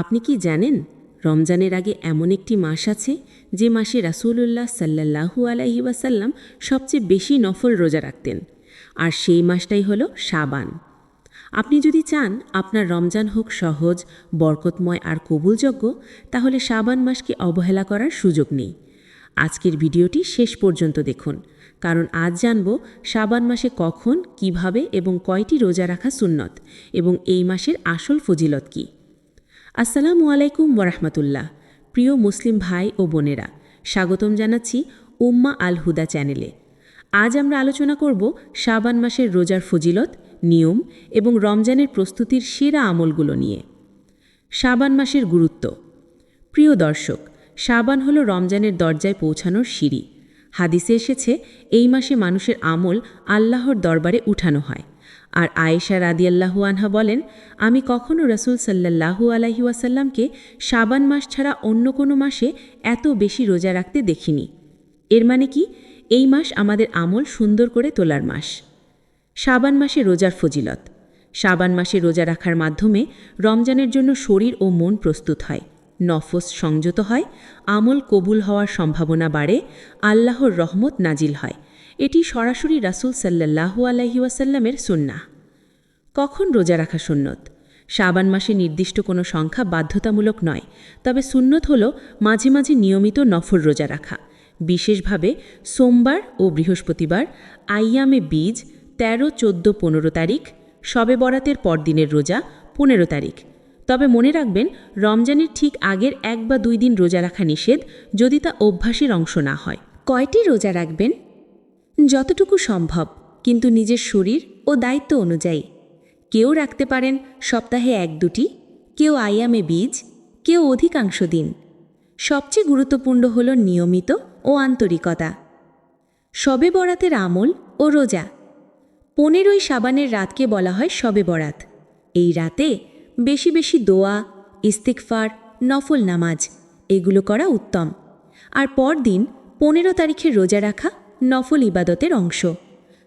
আপনি কি জানেন, রমজানের আগে এমন একটি মাস আছে, যে মাসে রাসূলুল্লাহ সাল্লাল্লাহু আলাইহি ওয়াসাল্লাম সবচেয়ে বেশি নফল রোজা রাখতেন, আর সেই মাসটাই হলো সাবান আপনি যদি চান আপনার রমজান হোক সহজ, বরকতময় আর কবুলযোগ্য, তাহলে সাবান মাসকে অবহেলা করার সুযোগ নেই। আজকের ভিডিওটি শেষ পর্যন্ত দেখুন, কারণ আজ জানব সাবান মাসে কখন, কীভাবে এবং কয়টি রোজা রাখা সুন্নত এবং এই মাসের আসল ফজিলত কী। আসসালামু আলাইকুম ওরহমতুল্লাহ প্রিয় মুসলিম ভাই ও বোনেরা, স্বাগতম জানাচ্ছি উম্মা আল হুদা চ্যানেলে। আজ আমরা আলোচনা করব শাবান মাসের রোজার ফজিলত, নিয়ম এবং রমজানের প্রস্তুতির সেরা আমলগুলো নিয়ে। শাবান মাসের গুরুত্ব। প্রিয় দর্শক, শাবান হলো রমজানের দরজায় পৌঁছানোর সিঁড়ি। হাদিসে এসেছে, এই মাসে মানুষের আমল আল্লাহর দরবারে উঠানো হয়। আর আয়েশা রাদিয়াল্লাহু আনহা বলেন, আমি কখনও রসুল সাল্লাল্লাহু আলাইহি ওয়াসাল্লামকে শাবান মাস ছাড়া অন্য কোনো মাসে এত বেশি রোজা রাখতে দেখিনি। এর মানে কি? এই মাস আমাদের আমল সুন্দর করে তোলার মাস। শাবান মাসে রোজার ফজিলত। শাবান মাসে রোজা রাখার মাধ্যমে রমজানের জন্য শরীর ও মন প্রস্তুত হয়, নফস সংযত হয়, আমল কবুল হওয়ার সম্ভাবনা বাড়ে, আল্লাহর রহমত নাজিল হয় এটি সরাসরি রাসুল সাল্লাহু আলহি ওয়াসাল্লামের সুন্না কখন রোজা রাখা সুন্নত? শাবান মাসে নির্দিষ্ট কোনো সংখ্যা বাধ্যতামূলক নয়, তবে সুন্নত হল মাঝে মাঝে নিয়মিত নফর রোজা রাখা। বিশেষভাবে সোমবার ও বৃহস্পতিবার আইয়ামে বীজ তেরো, চোদ্দ, পনেরো তারিখ, শবে বরাতের পরদিনের রোজা পনেরো তারিখ। তবে মনে রাখবেন, রমজানের ঠিক আগের এক বা দুই দিন রোজা রাখা নিষেধ যদি তা অভ্যাসের অংশ না হয়। কয়টি রোজা রাখবেন? যতটুকু সম্ভব, কিন্তু নিজের শরীর ও দায়িত্ব অনুযায়ী। কেউ রাখতে পারেন সপ্তাহে এক দুটি, কেউ আয়ামে বীজ, কেউ অধিকাংশ দিন। সবচেয়ে গুরুত্বপূর্ণ হল নিয়মিত ও আন্তরিকতা। শবে বরাতের আমল ও রোজা। পনেরোই সাবানের রাতকে বলা হয় শবে বরাত। এই রাতে বেশি বেশি দোয়া ইস্তিকফার নফল নামাজ, এগুলো করা উত্তম। আর পরদিন পনেরো তারিখের রোজা রাখা নফল ইবাদতের অংশ।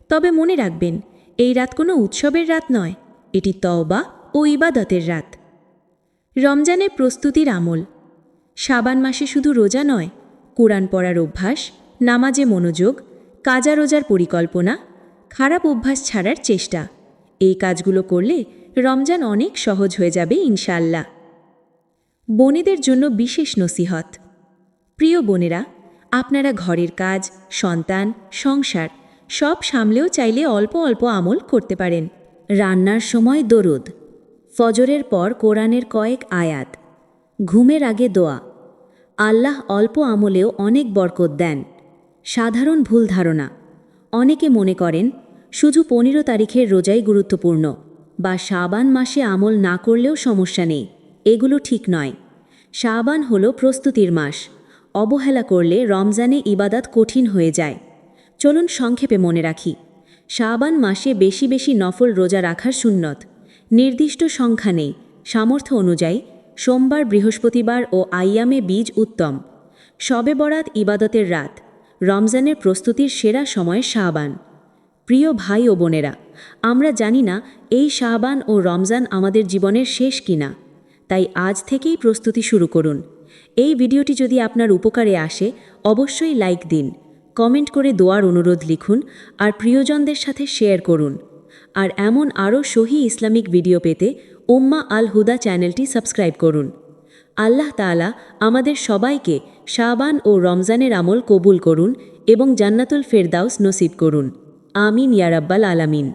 তবে মনে রাখবেন, এই রাত কোনো উৎসবের রাত নয়, এটি তওবা ও ইবাদতের রাত। রমজানের প্রস্তুতির আমল। সাবান মাসে শুধু রোজা নয়, কোরআন পড়ার অভ্যাস, নামাজে মনোযোগ, কাজা রোজার পরিকল্পনা, খারাপ অভ্যাস ছাড়ার চেষ্টা, এই কাজগুলো করলে রমজান অনেক সহজ হয়ে যাবে ইনশাল্লাহ বোনেদের জন্য বিশেষ নসিহত। প্রিয় বোনেরা আপনারা ঘরের কাজ, সন্তান, সংসার, সব সামলেও চাইলে অল্প অল্প আমল করতে পারেন। রান্নার সময় দরুদ। ফজরের পর কোরআনের কয়েক আয়াত। ঘুমের আগে দোয়া। আল্লাহ অল্প আমলেও অনেক বরকত দেন। সাধারণ ভুল ধারণা। অনেকে মনে করেন, শুধু পনেরো তারিখের রোজাই গুরুত্বপূর্ণ বা শাবান মাসে আমল না করলেও সমস্যা নেই। এগুলো ঠিক নয়। শাবান হল প্রস্তুতির মাস। অবহেলা করলে রমজানে ইবাদাত কঠিন হয়ে যায়। চলুন সংক্ষেপে মনে রাখি। শাবান মাসে বেশি বেশি নফল রোজা রাখার সুন্নত। নির্দিষ্ট সংখ্যা নেই। সামর্থ্য অনুযায়ী সোমবার, বৃহস্পতিবার ও আইয়ামে বীজ উত্তম। শবে বরাত ইবাদতের রাত। রমজানের প্রস্তুতির সেরা সময় শাহবান প্রিয় ভাই ও বোনেরা, আমরা জানি না এই শাহবান ও রমজান আমাদের জীবনের শেষ কিনা। তাই আজ থেকেই প্রস্তুতি শুরু করুন। এই ভিডিওটি যদি আপনার উপকারে আসে, অবশ্যই লাইক দিন, কমেন্ট করে দোয়ার অনুরোধ লিখুন আর প্রিয়জনদের সাথে শেয়ার করুন। আর এমন আরও সহি ইসলামিক ভিডিও পেতে উম্মা আল হুদা চ্যানেলটি সাবস্ক্রাইব করুন। আল্লাহ তালা আমাদের সবাইকে শাবান ও রমজানের আমল কবুল করুন এবং জান্নাতুল ফেরদাউস নসিব করুন। আমিন ইয়ারাব্বাল আলামিন।